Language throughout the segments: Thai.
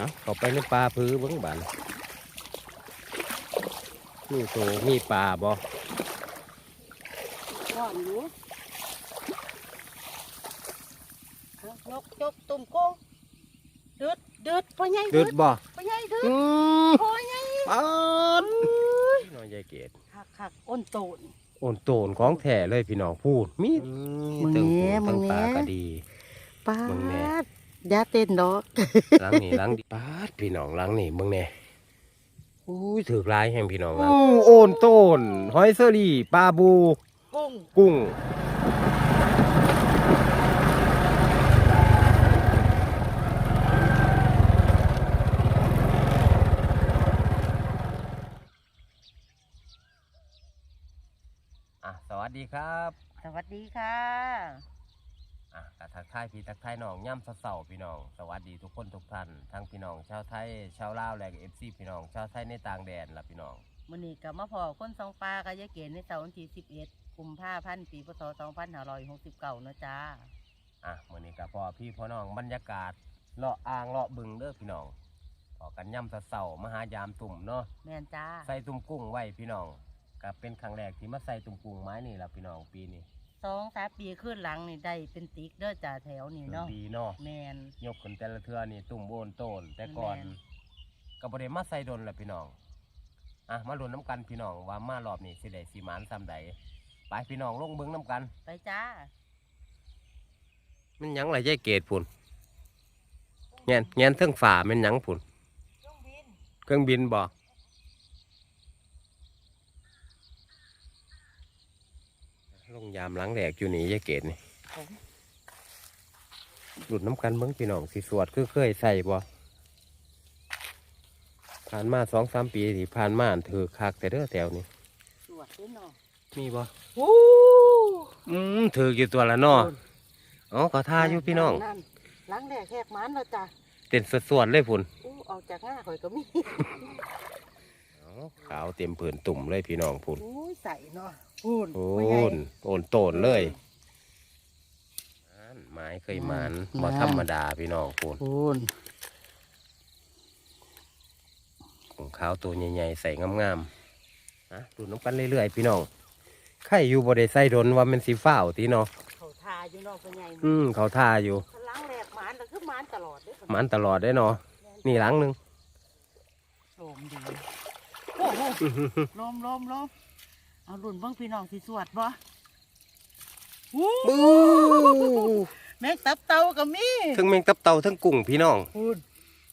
เอาเข้าไปในปลาพื้เบิ้งบานมีโตมีปลาบ่ก่อนอยู่เอายกยกตุ่มโกงดืดดืดพ่อใหญ่ดึดบ่พ่อใหญ่ดืดอืมพ่อใหญ่ปาดน้อยใหญ่เกดคักคักอ้นโตนโอนโตนของแท้เลยพี่น้องพูดมีมึงตึงแหน่หูมึตึงงแหน่ตาก็ดีป้ามึงแน่ด อยาเต้นดอกหลังนี่หลังดีปาดพี่น้องหลังนี่เบิ่งแน่อุ้ยถือลายแห่งพี่น้องครับโอนโตนหอยเซอรี่ปลาบู กุ้งกุ้งอะสวัสดีครับ สวัสดีค่ะ อะกทักทายพี่ทักทายน้องย่ำเสาๆพี่น้อง สวัสดีทุกคนทุกท่านทั้งพี่น้องชาวไทยชาวลาวและเอฟซีพี่น้องชาวไทยในต่างแดนล่ะพี่น้องมื้อนี้ก็มาพอคนสองปลากับยายเกณฑ์ในเสาร์วันที่11กุมภาพันธ์ปีพศ2569เนาะจ้าอะมื้อนี้ก็พอพี่พ่อน้องบรรยากาศเลาะอ่างเลาะบึงเด้อพี่น้องพอกันย่ำเสาๆมาหายามตุ่มเนาะแม่นจ้าใส่ตุ่มกุ้งไว้พี่น้องก็เป็นครั้งแรกที่มาใส่ตุ่มกุ้งไม้นี่ล่ะพี่น้องปีนี้ สองสามปีขึ้นหลังนี่ได้เป็นติ๊กเด้อจ้าแถวนี่เนาะดีเนาะแม่นยกขึ้นแต่ละเทือนี่ตุ่มโบนโตนแต่ก่อนแม่นก็บ่ได้มาใส่ดนแหละพี่น้องอะมาลุ้นน้ำกันพี่น้องว่ามารอบนี้สิได้สิหมานซ้ำใดไปพี่น้องลงเบิ้งน้ำกัน ไปจ้ามันหยังไรยายเกตพุ่นแงนแงนเทิงฝ่ามันหยังพุ่น เครื่องบินเครื่องบินบ่ล งยามหลังแดกอยู่นี่ยายเกตนี่หลุดน้ำกันเบิ้งพี่น้องสิสวดคือเคยใส่บ่ผ่านมาสองสามปีที่ผ่านมาอันถือคักแต่เด้อแถวนี้สวดด้วยเนาะมีบ่โอ้อืมถืออยู่ตัวละเนาะอ๋อขอท่าอยู่พี่น้องนั่นหล้างแดกแหกมันแล้วจ้าเต้นสวดๆเลยพุ่นอู้ออกจากง่าข่อยก็มีอ๋อ ขาวเต็มผืนตุ่มเลยพี่น้องพุ่นอู้ใส่เนาะพูนโอไม่ใหญ่นโอนโตนเลยนั่นไม้เคยหมานอืมบ่ธรรมดาพี่น้องพุ่นพูนของขาวตัวใหญ่ๆใส่งามๆนะดูน้ำกันเรื่อยๆพี่น้องไข่อยู่บ่ได้ใส่ดนว่ามันสีฟ้าวตีเนาะเขาทาอยู่เนาะเป็นไงอืมเขาท่าอยู่หล้างแดกมันแล้วคือมันตลอดเด้อหมันตลอดได้เนาะนี่หลังหนึงลมดี โอ้โหลมลมลมเอารุ่นเบ้างพี่น้องสิสวดบ่อู้บู๊แมงตับเต่าก็มีทั้งแมงตับเต่าทั้งกุ้งพี่น้องพูน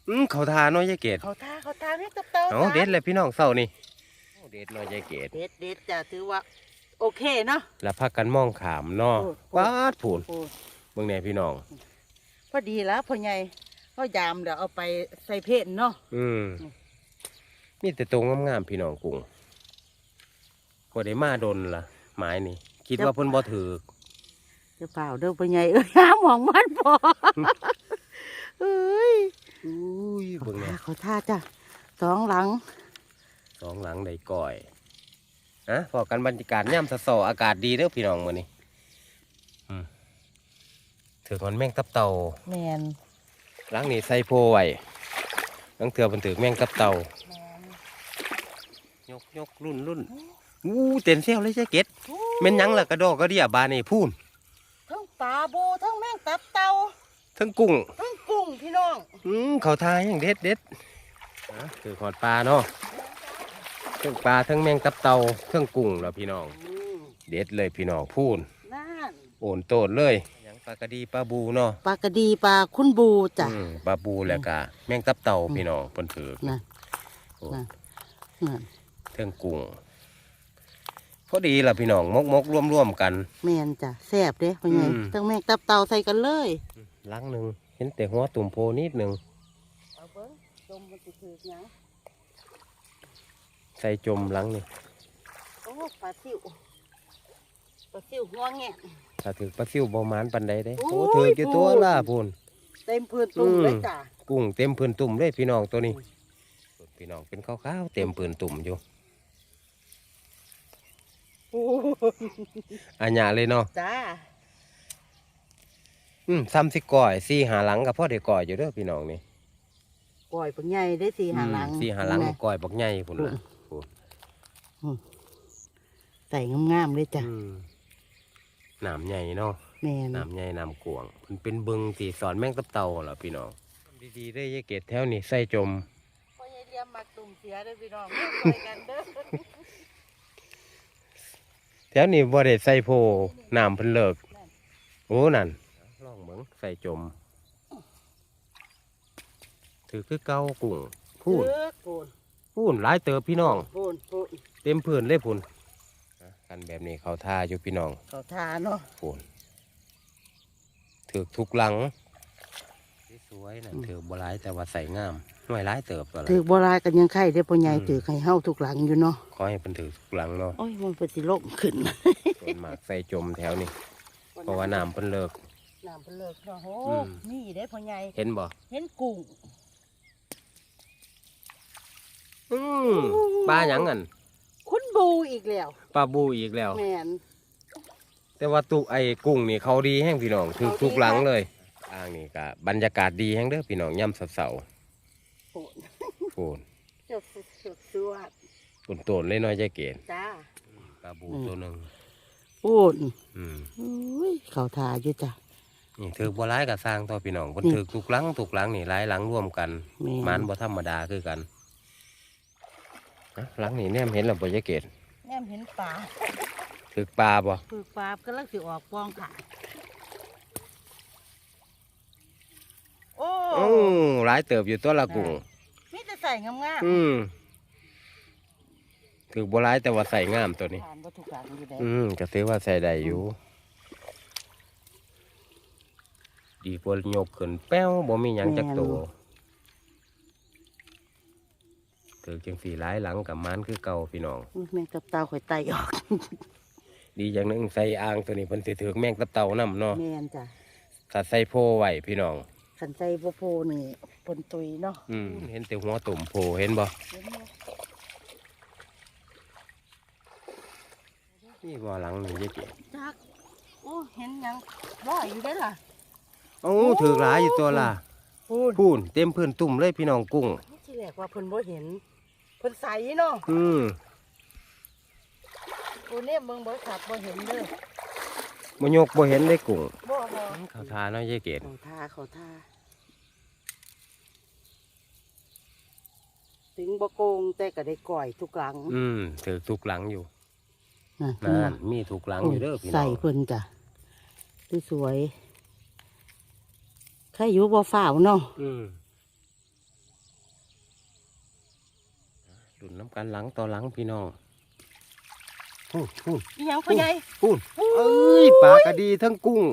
อืมเขาท่าเนาะยายเกดเขาทาเขาทาแมงตับเต่าเอาจ้ะเด็ดเลยพี่น้องเศร้านี่เอาเด็ดเนาะยายเกดเด็ดเด็ดจ้ะถือว่าโอเคเนาะแล้วพักกันมองขามเนาะโอ้โหว้าดผูนโอ้เบิ่งแน่พี่น้องพอดีแล้วพ่อใหญ่พ่อยามเดี๋ยวเอาไปใส่เพนเนาะอืมอื มมีแต่ตรงงามๆพี่น้องกุ้งบ่ได้มาดนล่ะไม้นี่ คิดว่าเพิ่นบ่ถือจะเปล่าเด้อพ่อใหญ่เอ้ยหาหมองมันพอเอ้ยอุ้ยเขาเบิ่งแน่ท่าเขาท่าจ้ะสองหลังสองหลังได้ก่อยอะพอกันบรรยากาศย่ำสะสออากาศดีเด้อพี่น้องมื้อนี้อืมถือคนแมงตับเต่าแมนหลังนี้ใส่โพไว้หลังเถื่อเพิ่นถือแมงตับเต่าแมน ยกยกรุ่นรุ่นอู้เต็นเซลเลยใช่เก็ดแม่นหยังล่ะกระดอกกระเดียบานนี่พูนทั้งปลาโบทั้งแมงตับเต่าทั้งกุ้งทั้งกุ้งพี่น้องอืมเขาทายอย่างเด็ดเด็ดอะคือขอดปลาเนาะทั้งปลาทั้งแมงตับเต่าทั้งกุ้งแล้วพี่น้องอืมเด็ดเลยพี่น้องพูนนั่นโอนโตนเลยหยังปลากระดีปลาบูเนาะปลากระดีปลาคุณบูจ้ะอืมปลาบูแล้วก็แมงตับเต่าพี่น้องเพิ่นถือนั่น โอ้นั่นนั่นทั้งกุ้งพอดีล่ะพี่น้องมกมกร่วมร่วมๆกัน แมนจ้ะแซ่บเด้พ่อใหญ่อืมทั้งแมงตับเต่าใส่กันเลยหลังหนึ่งเห็นแต่หัวตุ่มโพนิดหนึ่งเอาเบิ้งจมมันสิถือกหยังใส่จมหลังนี่โอ้ปลาซิวปลาซิวหัวแงะ ถ้าถือปลาซิวบหมานปันใดได้โอ้โอ้ยถือกี่ตัวพูนล่ะพูน เต็มพื้นตุ่มอืม เลยจ้ะ กุ้งเต็มพื้นตุ่มเลยพี่น้องตัวนี้ พี่น้องเป็นขาวๆเต็มพื้นตุ่มอยู่โอ้อันหยาเลยเนาะจ้าอืมซ้ำสิก่อยสี่หาหลังกับพ่อเด็กก่อยอยู่เด้อพี่น้องนี่ปล่อยปังใหญ่ได้สี่หาหลังสี่หาหลังแม่ก้อยบักใหญ่พุ่นล่ะใส่งามๆเลยจ้ะอืมน้ำใหญ่เนาะแม่นน้ำใหญ่น้ำกวางมันเป็นบึงที่สอนแมงตับเต่าเหรอพี่น้องดีๆได้อยายเกตแถวนี้ใส่จมพ่อใหญ่เลี้ยมมักตุ่มเสียเด้อพี่น้องปล่อยกันเด้อ แถวนี้บ่ได้ใส่โพน้ำเพิ่นเลิก โอ้นั่นลองเบิ่งใส่จม ถือคือเก่ากุ้งพูนเด้อโกนพูนหลายเติบพี่น้องโกนโกนเต็มพื้นเลยพุ่นอะกันแบบนี้เขาท่าอยู่พี่น้อง เขาทาเนาะพูนถือทุกหลังส วยๆนั่นถือบ่หลายแต่ว่าใส่งามหน่วยหลายเติบก็เลถืยอบ่หลายกันยังไข่ได้อพ่อใหญ่อืมถือให้เฮาทุกหลังอยู่เนาะขอให้เพิ่นถือทุกหลังเนาะโอ้ยมันเป็นสิล่มขึ้นส่วนมากใส่จมแถวนี้เพราะว่าน้ำเพิ่นเลิก น้ำเพิ่นเลิกเนาะโหอืม นี่ได้อพ่อใหญ่เห็นบ่เห็นกุ้งอืมปลาหยังอั่นคุณบูอีกแล้วปลาบูอีกแล้ว แม่นแต่ว่าตุไอ้กุ้งนี่เขาดีแห้งพี่น้องถือเขาดีทุกหลังค่ะเลย อ่างนี่ก็บรรยากาศดีแห้งเด้อพี่น้องย่ำเสาโอ้ๆโอนเจ้าสุดสุดสวดปุ่นโตนเลยน้อยใจเกณฑ์จ้าปลาบูอืมตัวหนึ่งโอ้นอืมอุ้ยเขาทาอยู่จ้ะ นี่ถือบัวร้ายกับสร้างต่อพี่น้องบนนี่ ถือทุกหลังทุกหลังนี่หลายหลังร่วมกันแม่มันบ่ธรรมดาคือกันอะหลังนี่แนมเห็นแล้วบ่ใจเกณฑ์แนมเห็นปลาถือปลาบ่ปึกปลาก็ลังสิออกปองค่ะโอ้ โอ้ หลายเติบอยู่ตัวละกุ้งมีแต่ใส่งามอืมถือบัวร้ายแต่ว่าใส่งามตัวนี้ๆผ่านวัตถุกรรมอยู่ได้อืมก็ถือว่าใส่ได้อยู่ ดีกว่ายกขึ้นแป้วบ่มีหยังจักตัวถือจังสีหลายหลังกับมันคือเก่าพี่น้องอุ๊ยแม่งกับเตาข่อยไตออกดีอย่างหนึงใส่อ่างตัวนี้เพิ่นสิถือแมงตะเต่านํเนาะแม่นจ้ะถ้าใส่โพไว้พี่น้อง ขันใจโปโพนี่ ปนตุยเนาะอืมเห็นแต่หัวตุ่มโพเห็นบ่เห็นไหมนี่บ่หลังนี่ยายเก๋จักโอ้เห็นหยังร้อยอยู่ได้อล่ะโอ้ถือหลายอยู่ตัวล่ะพูนพูนเต็มพื้นตุ่มเลยพี่น้องกุ้งที่แรกว่าเพิ่นบ่เห็นเพิ่นใสเนาะอืมโอ้เนี่ยเมืองบ่ขับบ่เห็นเด้อบ่ยกบ่เห็นเลยกุ้งบ่บ่เขาทาเนาะยายเก๋เขาท่าเขาท่า ถึงบ่โกงแต่ก็ได้ก่อยทุกหลัง อืมถือทุกหลังอยู่น่ะนั่นมีทุกหลังอยู่เด้อพี่น้ใส่องเพิ่นจ้ะสวยๆใครอยู่บ่ฝ้าวเนาะอืมดุนน้ำกันหลังต่อหลังพี่น้องพูดพูดอีหยังพ่อใหญ่พูดเอ้ยปลากระดีทั้งกุ้ง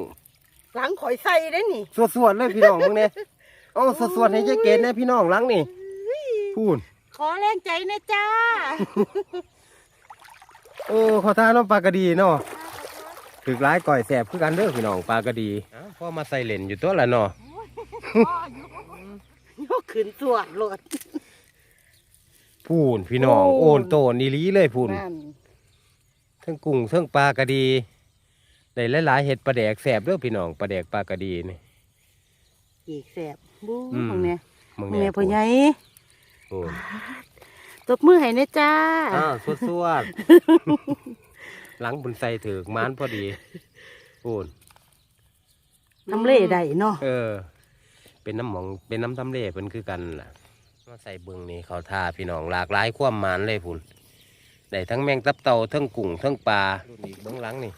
หลังข่อยใส่ได้นี่สวดๆเลยพี่น้องมึงเนี่ยเอ๋อสวดๆให้ยายเกณฑ์นะพี่น้องหลังนี่พูด ขอแรงใจนะจ้าโอ้ขอทานน้ำปลากระดีเนาะถึกร้ายก่อยแสบคือกันเด้อพี่น้องปลากระดีอ้าวพ่อมาใส่เหรนอยู่ตัวละเนาะยกขึ้นสวดโลดพูนพี่น้องโอ้โอนโตนีลีเลยพูนนั่นทั้งกุ้งทั้งปลากระดีได้หลายๆเห็ดปลาแดกแสบเด้อพี่น้องปลาแดกปลากระดีนี่อีกแสบบู๊อืมมึงเนี่ยมึงมึงเนี่เนี่ยยพ่อใหญ่โอ้ย ตบมือให้นะจ้าอ้าวสวดๆหลังบุญใส่ถือกมานพอดีพูนทำเล่ได้เนาะเออ เป็นน้ำหมองเป็นน้ำทำเลเพิ่นคือกันล่ะมาใส่เบิงนี่เขาทาพี่น้องหลากหลายความหมานเลยพุ่นได้ทั้งแมงตับเต่าทั้งกุ้งทั้งปลารุ่นอีกเบื้องหลังนี่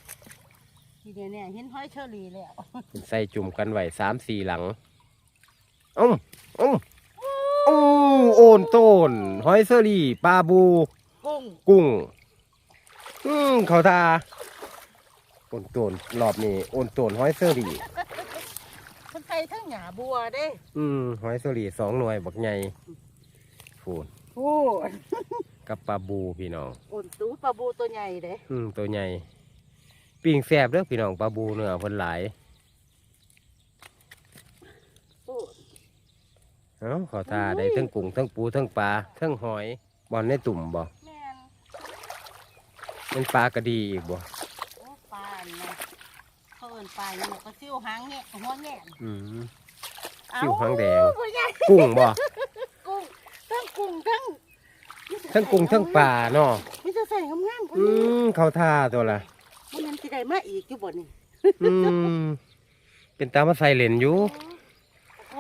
ทีเดียวเนี่ยเห็นห้อยเชอรี่แล้วเพิ่นใส่จุ่มกันไว้สามสี่หลังเอ้าเอ้า โอ้โอนโตนหอยเซอรี่ปลาบู กุ้งกุ้ง อืมเขาทาโอนโตนรอบนี้โอนโตนหอยเซอรี่คนไทยทั้งหยาบัวเด้อืมหอยเซอรี่สองหน่วยบักใหญ่พูนโอ้กับปลาบูพี่น้อง อุ่นตูปลาบูตัวใหญ่เด้อืมตัวใหญ่ ปิ้งแซบเด้อพี่น้องปลาบูเนื้อเพิ่นหลาย โอ้ เอ้าเขาทาได้ทั้งกุ้งทั้งปูทั้งปลาทั้งหอยบอลในตุ่มบ่แม่นเป็นปลากระดีอีกบ่โอ้ปลาอันนะเขาเอิ้นปลาอย่างนี้ก็ซิ่วหางแงะหัวแงะอืมเอ้าซิ่วหางแดงพ่อใหญ่กุ้งบ่ทั้งกุ้งทั้งปลาเนาะมีแต่ใส่งามๆพุ่นอืมเขาท่าตัวละมันมันสิได้มาอีกอยู่บ่นี่อืมเป็นตามาใส่เหรนอยู่ใส่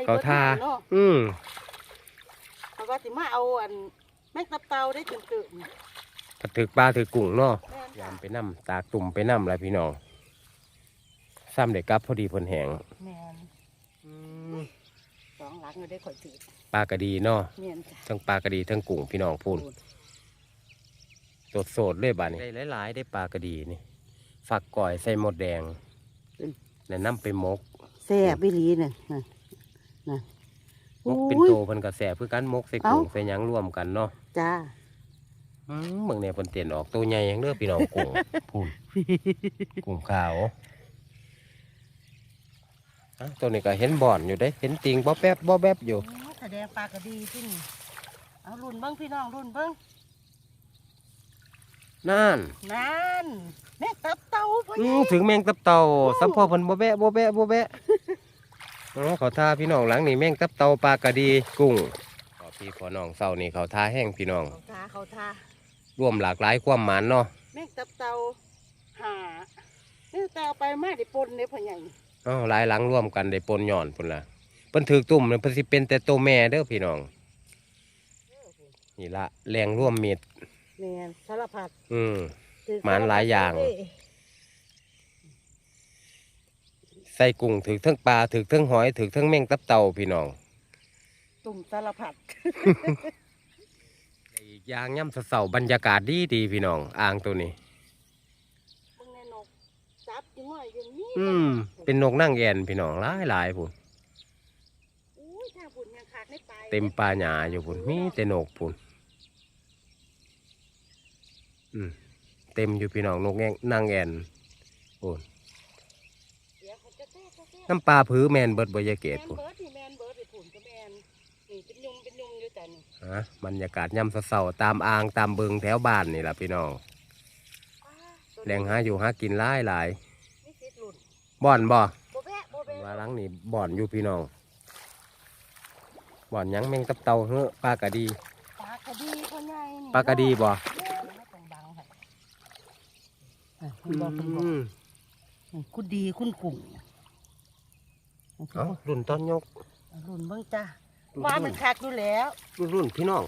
เขาท่าเนาะอืมเขาว่าสิมาเอาอันแม่งตับเตาได้ตึงตึงกระถึกปลาถือกุ้งเนาะแม่นยาจ้ะมไปน้ำตากตุ่มไปน้ำอะไรพี่น้องซ้ำเด็กกลับพอดีเพนแหงแม่นสองหลังก็ได้ข่อยถือปลากระดีเนาะแม่นจ้ะทั้งปลากระดีทั้งกุ้งพี่น้องพูนสดสดๆเลยบ้านี้ได้หลาย ๆ ได้ปลากระดีนี่ฝักก่อยใส่หมดแดงแนะนำไปมกแซ่บอีหลีน่ะน่ะ น่ะมกเป็นโอ้ยโตเพิ่นกระแสเพื่อกันมกใส่กุ้งเอ้าใส่หยังร่วมกันเนาะจ้าอืมเมืองเนี่ยเพิ่นเตียนออกตัวใหญ่ยังเด้อพี่น้องกุ้งพูนกุ้งขาวอะตัวนี้ก็เห็นบ่อนอยู่ได้เห็นติงบ่แป๊บบ่แป๊บอยู่โอ้แสดงปลากระดีที่นี่เอารุ่นเบิ้งพี่น้องรุ่นเบิ้งนั่นนั่นแม่ตับเตาพ่ออืใหญ่มถึงแมงตับเต่าสัมพอเพิ่นบ่แบะบ่แบะบ่แบะ อ๋อเขาทาพี่น้องหลังนี่แมงตับเต่าปลากระดีกุ้งขอพี่ขอน้องเศร้านี่เขาทาแห้งพี่น้องเขาทาเขาทาร่วมหลากหลายความหมานเนาะแม่ตับเตาหาแม่เตาไปมาได้ปนเนี่ยพ่อใหญ่อ๋อหลายหลังร่วมกันได้ปนหย่อนพุ่นล่ะเพิ่นถือตุ่มเนี่ยเพิ่นสิเป็นแต่ตัวแม่เด้อพี่น้องนี่ละแรงร่วมมิตรแม่นสารพัดอืมถือหมานหลายอย่าง เใส่กุ้งถือทั้งปลาถือทั้งหอยถือทั้งแมงตับเต่าพี่น้องตุ่มสารพัดอีกอย่างย่ำเสาๆบรรยากาศดีดีๆพี่น้องอ่างตัวนี้เบิ่งแน่นกจับจังหน่อยอย่างนี้อืมเป็นนกนั่งแอนพี่น้องหลายหลายพุ่นอุ้ยถ้าบุญยังขาดไม่ไปเต็มป่าหญ้าอยู่พุ่นมีแต่นกพุ่นอืมเต็มอยู่พี่น้องนกแงงนั่งแอนพุ่น น้ำปลาผือแมนเบิดบอยาเกแมตนพุ่นเบิร์ดนี่แมนเบิร์ดนี่ผุนก็แมนนี่เป็นยุงเป็นยุงอยู่แต่นี่ฮะบรรยากาศย่ำเสาๆตามอ่างตามเบิงแถวบ้านนี่ล่ะพี่น้องอ้าตัวนี้แหล่งหาอยู่หากินหลายหลายนี่ติดหลุดบ่อนบ่โบแบะโบแบะว่าหลังนี่บ่อนอยู่พี่น้องบ่อนหยังแมงตับเต่าเฮ้อปลากระดีปลากระดีพ่อใหญ่นี่ปลากระดีบ่แม่นไม่ต้องบังให้อะคุณบอกคุณบอกอืมคุณดีคุณกุ่ง เอ้ารุ่นต้นยก รุ่นเบิ่งจ้าว่ามันขาดอยู่แล้ว รุ่นรุ่นพี่น้อง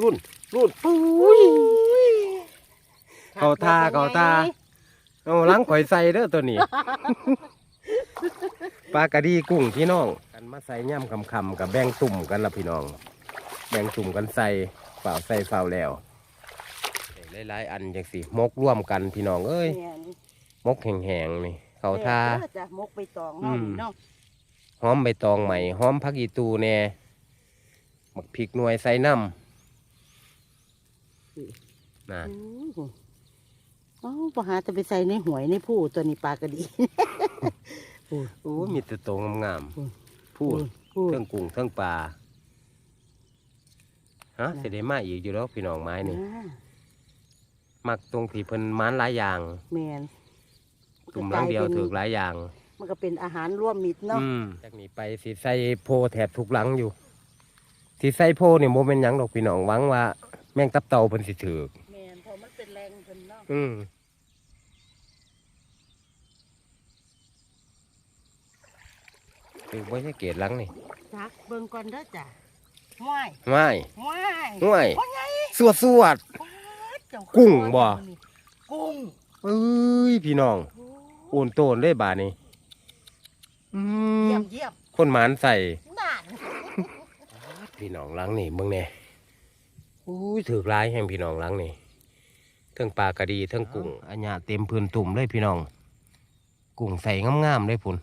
รุ่นรุ่นอุ้ยเข้าท่าเข้าท่าเอาหล้างข่อยใส่เด้อตัวนี้ปลากระดีกุ้งพี่น้อง กันมาใส่ย่ำคำๆกับแบ่งตุ่มกันละพี่น้อง แบ่งตุ่มกันใส่ฝ่าวใส่ฝ่าวแล้วได้หลายๆอันจังสิมกร่วมกันพี่น้องเอ้ยแม่นมกแห้งๆนี่เขาท่าแม่นเด้อจ้ะมกใบตองเนาะอืมนี่เนาะ หอมใบตองใหม่หอมผักอีตูแน่หมักพริกหน่วยใส่น้ำนั่นอืมเอ้าปหาจะไปใส่ในหวยในผู้ตัวนี้ปลากระดีพูดโอ้ยมีแต่โตวงามอืมๆพูดพูดเครื่องกุ้งเครื่องปลาฮะเสได็มาอีกอยู่แล้วพี่น้องไม้นี่อ่ามักตรงที่เพิ่นมันหลายอย่างแมนตุ่มหลังเดียวถือหลายอย่าง มันก็เป็นอาหารร่วมมิตรเนาะอืมจากนี้ไปสิใส่โพแถบทุกหลังอยู่สิใส่โพเนี่ยโมเป็นหยังดอกพี่น้องหวังว่า แมงตับเต่าเพิ่นสิถือกแมนเพอมันเป็นแรงเพิ่นเนาะอืมถือว่าจะเกตหลังนี่จักเบิ่งก่อนเด้อจ้ะห้วยไม่ห้วยห่วยว่าไงสวดสวด ว้าดเจ้ากุ้งบ่ กุ้งเอ้ยพี่น้อง โอ้โอนโตนเลยบาดนี้ อืมเยี่ยมเยี่ยมคนหมานใส่นั่นพี่น้องหลังนี่เบิ่งแน่อุ้ยถือกลายแห่งพี่น้องหลังนี่เทั้งปลากระดีเทั้งกุ้งอันญาเต็มพื้นตุ่มเลยพี่น้อง กุ้งใส่งามๆเลยพุ่น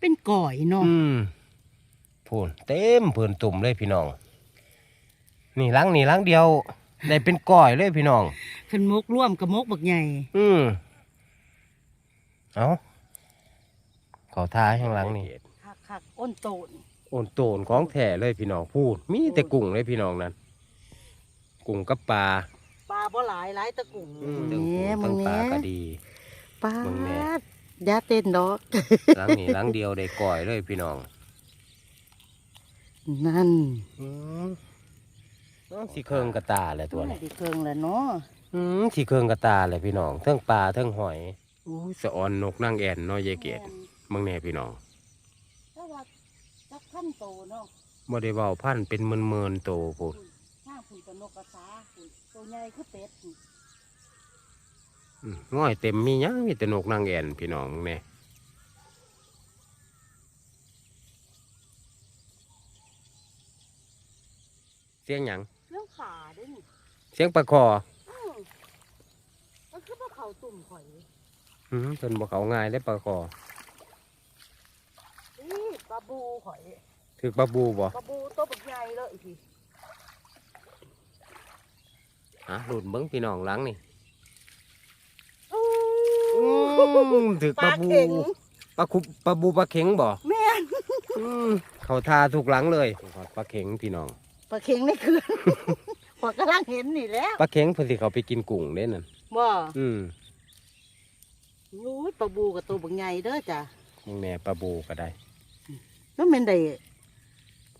เป็นก่อยเนาะอืมพุ่นเต็มพื้นตุ่มเลยพี่น้อง นี่หลังนี่หลังเดียวได้เป็นก้อยเลยพี่น้องขันมกร่วมกับมกบักใหญ่ อืมเอา เขาท้าข้างหลังนี่คักคักๆอ้นโตนโอนโตนของแท้เลยพี่น้องพูดมีแต่กุ้งเลยพี่น้องนั้นกุ้งกับปลาปลาบ่หลายหลายตะกุ่งอืมทั้งกุ้งทั้งปลาก็ดีปลามึงแน่ยาเต้นดอกหลังนี้หลังเดียวได้ก่อยเลยพี่น้อง นั่นอืมเอ้าอ้าวสีเคิงกระตาแหละตัวนี้ดิเครื่องแล้วเนาะอืมสีเคิงกระตาแหละพี่น้องเทั้งปลาเทั้งหอยอู้ยสะออนนกนั่งแอ่นเน้อยยายเกด มึงแน่พี่น้องถ้าว่าจักขั้นโตเนาะบ่ได้เว้าพันเป็นหมื่นๆโตพูดข้างคุณกับนกกระสาคุณตัวใหญ่คือเป็ดพุ่นอืมง่อยเต็มมีหยังมีแต่นกนั่งแอ่นพี่น้องมึงแน่เสียงหยังเรื่องขาเด้วยนี่เสียงปลาคออื้อมันคือพวกเขาตุ่มข่อยอืมเพิ่นบ่เขาง่ายได้ปลาคอนี่ ปลาบูข่อยถือปลาบูบ่ปลาบูตัวบักใหญ่เลยอีกทีฮะหลุดเบิ้งพี่น้องหล้างนี่ถือปลาบูปลาคุปลาบูปลาเข็งบ่แม่นเขาทาถูกหลังเลยปลาเข็งพี่น้องปลาเข็งในเขื่อนพอกำลังเห็นนี่แล้วปลาเข็งเพิ่นสิเขาไปกินกุ้งเด้นั่นบ่อืมยูยปลาบูกับตัวบักใหญ่เด้อจ้ะมึงแน่ปลาบูก็ได้ มันเป็นได้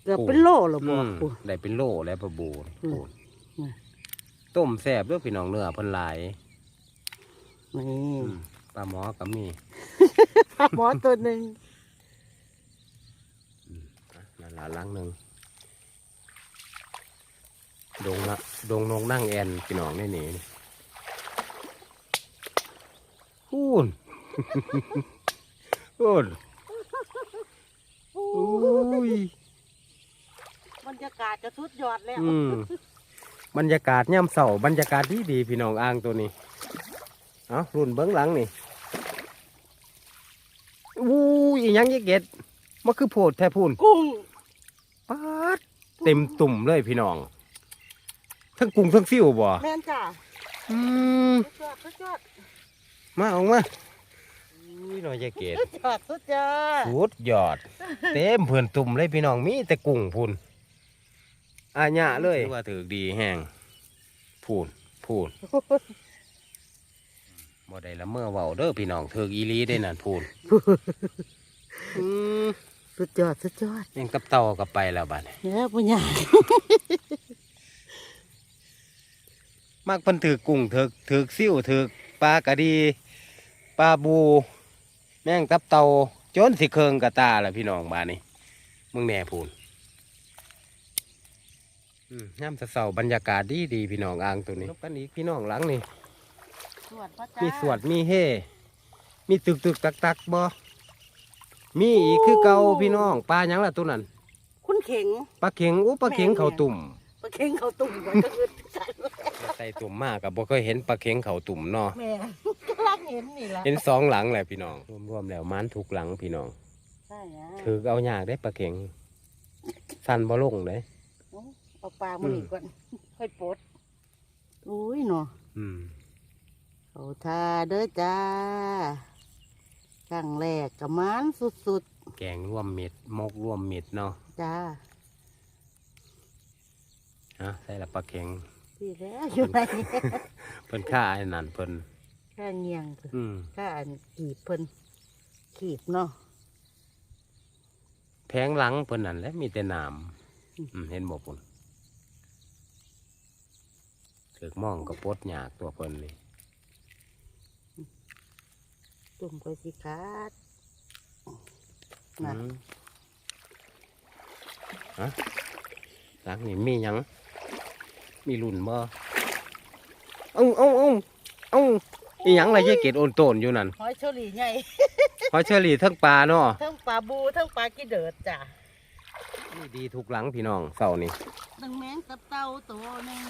เกือบเป็นโลหรอบ่อืมโอ้ได้เป็นโลแล้วปลาบูอืมโอ้ยอืมต้มแซ่บเด้อพี่น้องเนื้อเพิ่นหลายนี่อืมปลาหมอก็มีปลาหมอตัวหนึ่งอะนั่นละหลังหนึงดงละดงนงนั่งแอนพี่น้องนี่นี่พูน พูน อุ้ยบรรยากาศจะสุดยอดแล้วอืมบรรยากาศย่ำเสาบรรยากาศดีดีๆพี่น้องอ่างตัวนี้เอารุ่นเบิ้งหลังนี่อู้ยอีหยังยายเกดมันคือโพดแท้พูนกุ้งปาดเต็มตุ่มเลยพี่น้อง ทั้งกุ้งทั้งซิ่วบ่แม่นจ้ะอืมสุดยอดสุดยอดมาออกมา อุ้ยน้อยยายเกดสุดยอดสุดยอดสุดยอด เต็มเพื่อนตุ่มเลยพี่น้องมีแต่กุ้งพูนอาญะเลยว่าถือดีแห้งพูนพูนบ่ได้ละเมื่อเว้าเด้อพี่น้องถืออีหลีได้นั่นพูนอืมสุดยอดสุดยอดยังกับเต่ากับไปแล้วบัดนี้เนี่ยปุญญามักเพิ่นถือกุ้งถือถือซิ่วถือปลากระดีปลาบู แม่งตับเต่าจนสิเคิงกระตาละพี่น้องบ้านนี้มึงแน่พูนอืมย่ำเสาๆบรรยากาศดีดีๆพี่น้องอ่างตัวนี้ลบกันอีกพี่น้องหลังนี่สวดพระจ้ามีสวดมีเฮมีตึกตึกตักตักๆบ่มีอีกคือเก่าพี่น้องปลาหยังล่ะตัวนั้น คุณเข่งปลาเข็งอู้ปลาเข็งแม่นๆเขาตุ่มปลาเข่งเขาตุ่มกันก็คือกันใส่ตุ่มมากกับบ่เคยเห็นปลาเข็งเขาตุ่มเนาะแม่กำลัง เห็นนี่ละเห็นสองหลังแหละพี่น้องรวมๆแล้วมันถูกหลังพี่น้องใช่นะถือเอายากได้ปลาเข็งสั่นบ่ลงเลยเอาปลามาอีกก่อนค่อยปลดอุ้ยเนาะอืมเขาทาเด้อจ้าครั้งแรกกับมันสุดแกงร่วมเม็ดมกร่วมเม็ดเนาะๆจ้าฮะใส่ละปลาเข็งพี่แล้วอยู่ไหนเพิ่นค่าไอ้นั่นเพิ่น แค่เงียงเพิ่นอืมแค่อันขีบเพิ่นขีบเนาะแพงหลังเพิ่นนั่นแหละมีแต่น้ำอืมเห็นบ่พุ่นถือมองก็ปลดยากตัวเพิ่นนี่ตุ่มไปสิขาดอืน่ะมฮะหลังนี่มีหยัง มีรุ่นบ่เอ้าเอ้าเอ้าเอ้า อีหยังล่ะยายเกดโอนโตนอยู่นั่นหอยเฉลี่ใหญ่หอยเชอรี่ทั้งปลาเนาะทั้งปลาบูทั้งปลากีเดิดจ้ะนี่ดีทุกหลังพี่น้องเสานี่หนึ่งแมงกับเต่าตัวหนึ่ง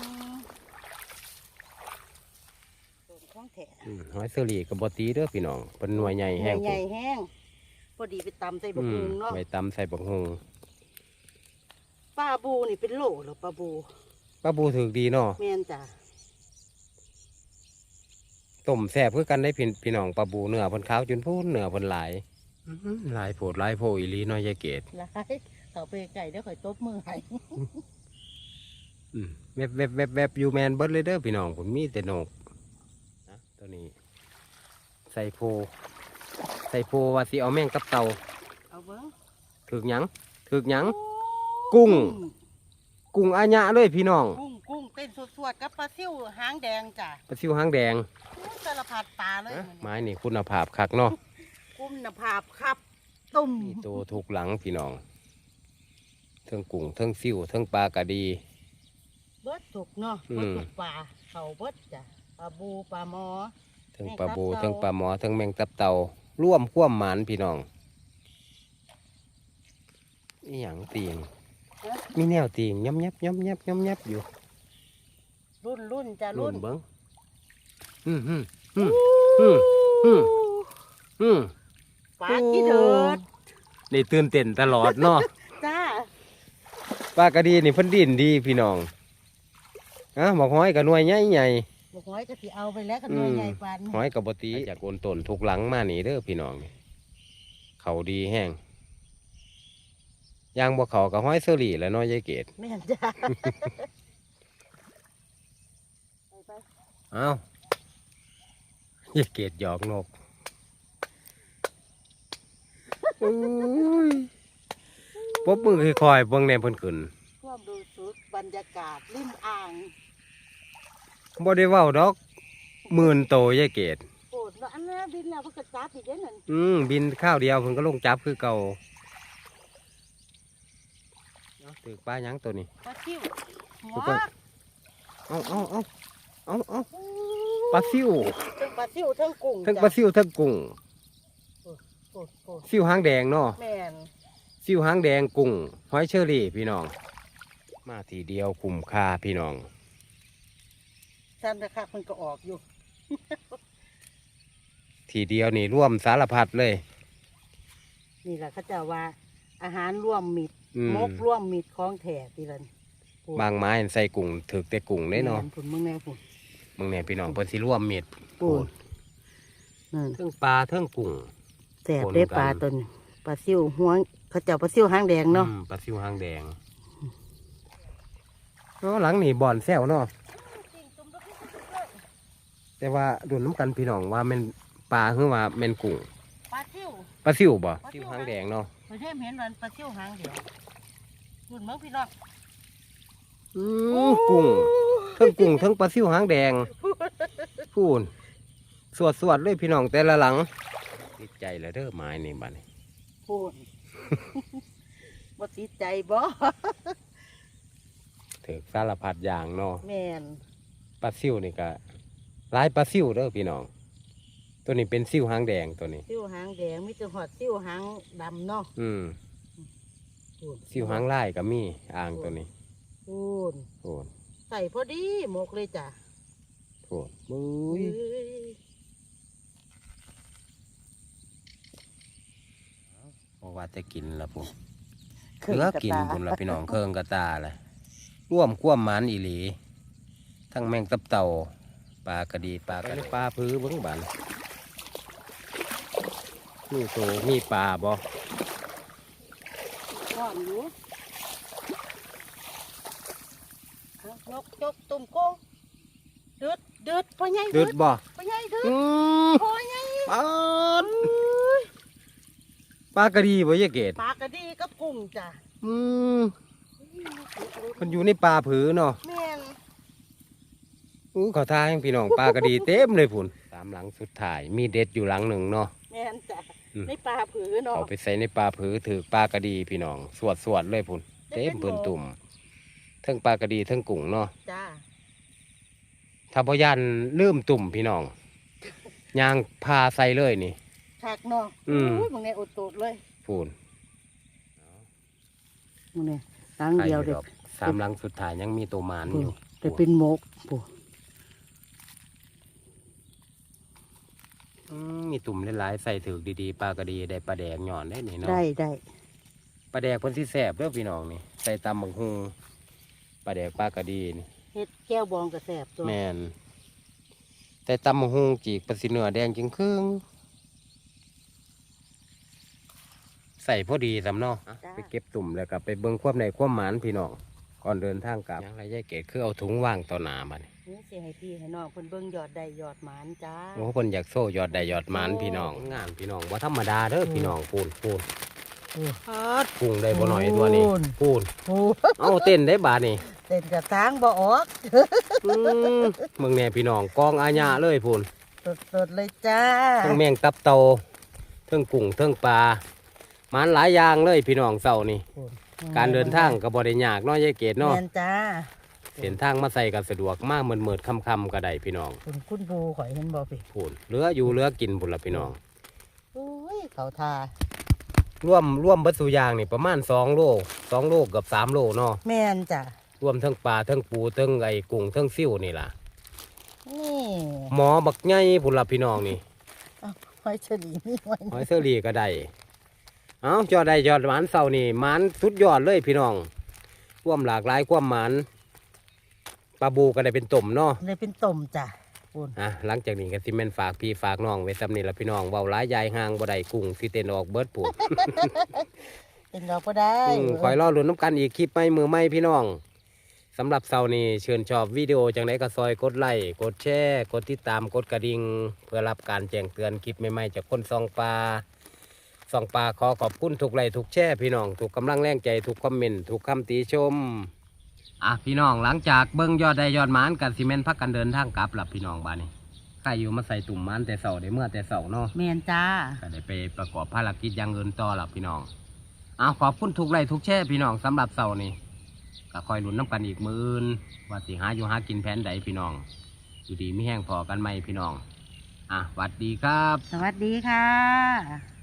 ตัวของแถอืมหอยเชอรี่กับบตีเด้อพี่น้องเป็นหน่วยใหญ่แห้งใหญ่แห้งพอดีไปตำใส่บะอืฮุมงเนาะใบตำใส่บักฮงปลาบูนี่เป็นโหลเหรอปลาบูปลาบูถือดีเนาะแม่นจ้ะ ต้มแซ่บคือกันได้พี่พี่น้องปลาบูเนื้อเพิ่นขาวจนพูนเนื้อเพิ่นหลายอื้อหือหลายโพดหลายโพอีหลีเน้อยยายเกดหลายเขาไปไก่เดี๋ยวข่อยตบมือให้อืมแวบแวบแวบแวบอยู่แมนเบิดเลยเด้อพี่น้องผมมีแต่นกนะตัวนี้ ใส่โพใส่โพว่าสิเอาแม่งกับเตาเอาเบิ้งถึกหยังถึกหยัง กุ้ง กุ้งอาญะเลยพี่น้องกุ้งนสวดๆกับปลาซิ่วหางแดงจ้ะปลาซิวหางแดง อู้สารพัดปลาเลยนะมื้อไม้นี้นี่คุณภาพคักเนาะกุ้มนภาพครับ ตุ่มมีตัวถูกหลังพี่น้องเทิงกุ้งเทิงซิวเทิงปลากระดี เบิดถูกเนาะอืม เบิดถูกปลาเขาเบิดจ้ะปลาบูปลาหมอ เทิงแมงปลาตับบูเต่าเทิงปลาหมอเทิงแมงตับเต่าร่วมคว่ำหมานพี่น้องอีหยังตีงมีแนวตีงย้ำยับย้ำยับย้ำยับอยู่รุ่นรุ่นจ้ะรุ่รุ่นนเบิ้ง อืมอืมอืมอืมอืมอืมปลาขี้เถิดนี่ตื่นเต้นตลอดเนาะจ้าปลากระดีนี่เพิ่นดินดีพี่น้องอะบอกห้อยกับหน่วยใหญ่ใหญ่บอกหอยก็สิเอาไปแล้วกันหน่วยใหญ่ปานห้อยกับบตีจากโอนต้นทุกหลังมานี่เด้อพี่น้องนี่เขาดีแห้งย่างบ่เขากับห้อยเซอรี่แล้วเน้อยยายเกดแม่นจ้าไปไปเอ้า ยายเกดหยอกนกอุ้ยปบมือค่อยๆเบิ่งแนมเพิ่นขึ้นร่วมดูสุดบรรยากาศริมอ่างบ่ได้เว้าดอกหมื่นโตยายเกดโอ้แล้วอันนั้นบินแล้วมันก็จับอีกเด้นั่นอืมบินข้าวเดียวเพิ่นก็ลงจับคือเก่าเอาตึกปลาหยังตัวนี้ปลาซิ่วหัวทุกคนเอาเอาเอาเอาเอา ปลาซิวทั้งปลาซิ่วทั้งกุ้งทั้งปลาจ้ะซิวทั้งกุ้งโอ้โอ้ซิวหางแดงเนาะ แม่นซิวหางแดงกุ้งหอยเชอรี่พี่น้อง มาทีเดียวคุ้มค่าพี่น้องฉันนะคะมันก็ออกอยู่ ทีเดียวนี่ร่วมสารพัดเลยนี่แหละเขาจะว่าอาหารร่วมมิตรอืมมกร่วมมิตรของแถตีลันบางไม้ใส่กุ้งถึกแต่กุ้งได้เนาะผุนมึงแน่ผุน มึงเนี่ยพี่น้องเพิ่นสิร่วมเม็ดปูนนั่นเทั้งปลาเทั้งกุ้ง แสบได้ปนกันปลาตนปลาซิ่วหัวเขาเจ้าปลาซิ่วหางแดงเนาะอืมปลาซิวหางแดงเนาะหลังนี่บ่อนแซวเนาะแต่ว่าดูน้ำกันพี่น้องว่าแมันปลาคือว่าแม่นกุ้งปลาซิ่วปลาซิวบ่ปลาซิ่ซิววหางแดงเนาะเราเทมเห็นมันปลาซิ่วหางแดงรุ่นเมืองพี่น้อง อืมกุ้งทั้งกุ้งทั้งปลาซิวหางแดงพูนสวดสวดๆเลยพี่น้องแต่ละหลังติดใจแล้วเด้อไม้นี่บัดนี้พูนบ่ติดใจบ่ถือสารพัดอย่างเนาะแม่นปลาซิวนี่ก็หลายปลาซิวเด้อพี่น้อง ตัวนี้เป็นซิวหางแดงตัวนี้ซิ่วหางแดงมีแต่หอดซิ่วหางดำเนาะอืมพูนซิวหางลายก็มีอ่างตัวนี้ พูนโอ้นใส่พอดีหมกเลยจ้ะโอ้นบุ้ยเอ้ยบอกว่าจะกินละพุ่นเคเหลือกินพุ่นละพี่น้องเครื่องกระตาเลยร่วมคว่ำหมันอีหลี ทั้งแมงตับเต่าปลากระดีปลากระดีปลาพื้เบิ้งบานมีโตมีปลาบ่ ก่อนอยู่ เอายกยกตุ่มโก้งเดือดเดือดพ่อใหญ่เดือดบ่พ่อใหญ่เดือดอืมพ่อใหญ่ปลาดปลากระดีบ่ยายเกดปลากระดีกับกุ้งจ้ะอืมมันอยู่ในปลาผือเนาะแม่นอู้เขาทาให้พี่น้องปลากระดีเต็มเลยพุ่นสามหลังสุดท้ายมีเด็ดอยู่หลังหนึ่งเนาะแม่นจ้ะอืมในปลาผือเนาะเอาไปใส่ในปลาผือถือปลากระดีพี่น้องสวดสวดเลยพุ่นเต็มเพิ่นตุ่มเทั้งปลากระดีเทั้งกุ้งเนาะจ้าถ้าบ่ยันลืมตุ่มพี่น้องย่างพาใส่เลยนี่ถักเนาะอืมโอ้ยมึงเนี่ยอดตดเลยพุ่นมึงเนี่ยหลังเดียวเด็ใครอกสามหลังสุดท้ายยังมีตัวหมานอยู่แต่เป็นหมกปูอืมมีตุ่มหลายๆใส่ถือดีๆปลากระดีได้ปลาแดงหย่อนได้นี่เนาะได้ได้ปลาแดกเพิ่นสิแซ่บเด้อพี่น้องนี่ใส่ตำบักฮุงป ลาแดกปลากระดีนี่เฮ็ดแก้วบองกระแสบตัวแม่นแต่ตำบักฮุงจีกปลาสิเนื้อแดงจึงครึ่งใส่พอดีสำเนาะอะไปเก็บตุ่มแล้วก็ไปเบิ่งความในความหมานพี่น้องก่อนเดินทางกลับยังไรยายเกดคือเอาถุงว่างต่อหน้าบัดนี้นี่สิให้พี่ให้น้องเพิ่นเบิ่งยอดใดยอดหมานจ้าโอ้เพิ่นอยากโซ่ยอดได้ยอดหมานพี่น้องงานพี่น้องว่าธรรมดาเด้อพี่น้องปูนปูนโอ้ปาดกุ้งได้บ่หน่อยตัวนี้พูนปูนโหเอาเต้นได้บาดนี่ เต้นกระทางบ่ออกอืมเมืองแน่พี่น้องกองอาญาเลยพูนสดๆเลยจ้าทั้งแมงตับเตาทั้งกุ้งทั้งปลามันหลายอย่างเลยพี่น้องเสานี่พูนการเดินทางก็บ่ได้ยากเนาะยายเกดเนาะแม่นจ้าเส้นทางมาใส่ก็สะดวกมากเหมือนๆค่ำๆก็ได้พี่น้องคุณคุณบูข่อยเห็นบ่พี่พูนเหลืออยู่เหลือกินบุญละพี่น้องโอ้ยเขาทาร่วมร่วมเบัตสุอยางนี่ประมาณ2โล2โลเกับ3โลเนาะแม่นจ้ะ รวมทั้งปลาทั้งปูทั้งไอ้กุ้งทั้งซิ่วนี่ล่ะนี่หมอบักใหญ่พุ่นละพี่น้องนี่หอยเฉลีนี่ไว้หอยเซอรี่ก็ได้เอาจอดได้จอดหมานเสานี่หมานสุดยอดเลยพี่น้องความหลากหลายความหมานปลาบูก็ได้เป็นตุ่มเนาะเลยเป็นต้มจ้ะพูนอะหลังจากนี้ก็สิแม่นฝากพี่ฝากน้องไว้ซำนี่ละพี่น้องเว้าหลายยายห่างบ่ได้กุ้งสิเต้นออกเบิดปูดเป็นดอกก็ได้อืมคอยรอลุ้นน้ำกันอีกคลิปใหม่มือใหม่พี่น้อง สำหรับเสาร์นี้เชิญชอบวิดีโอจังไดก็ซอยกดไลค์กดแชร์กดติดตามกดกระดิ่งเพื่อรับการแจ้งเตือนคลิปใหม่ๆจากคนซองปลาสองปลาขอขอบคุณทุกไลค์ทุกแช่พี่น้องทุกกำลังแรงใจทุกคอมเมนต์ทุกคำติชมอะพี่น้องหลังจากเบิ้งยอดได้ยอดหมานกันซีเมนต์พักกันเดินทางกลับหลับพี่น้องบ้านนี้ข้าอยู่มาใส่ตุ่มหมันแต่เสาได้เมื่อแต่เสาเนาะแม่นจ้าก็ได้ไปประกอบภารกิจอย่างอื่นต่อหลับพี่น้องอะขอบคุณทุกไลค์ทุกแช่พี่น้องสำหรับเสานี้ ก็คอยลุ้นน้ำกันอีกมือนว่าสิหาอยู่หากินแผนใดพี่น้อง อยู่ดีไม่แห้งพอกันไหมพี่น้อง อะหวัดดีครับ สวัสดีค่ะ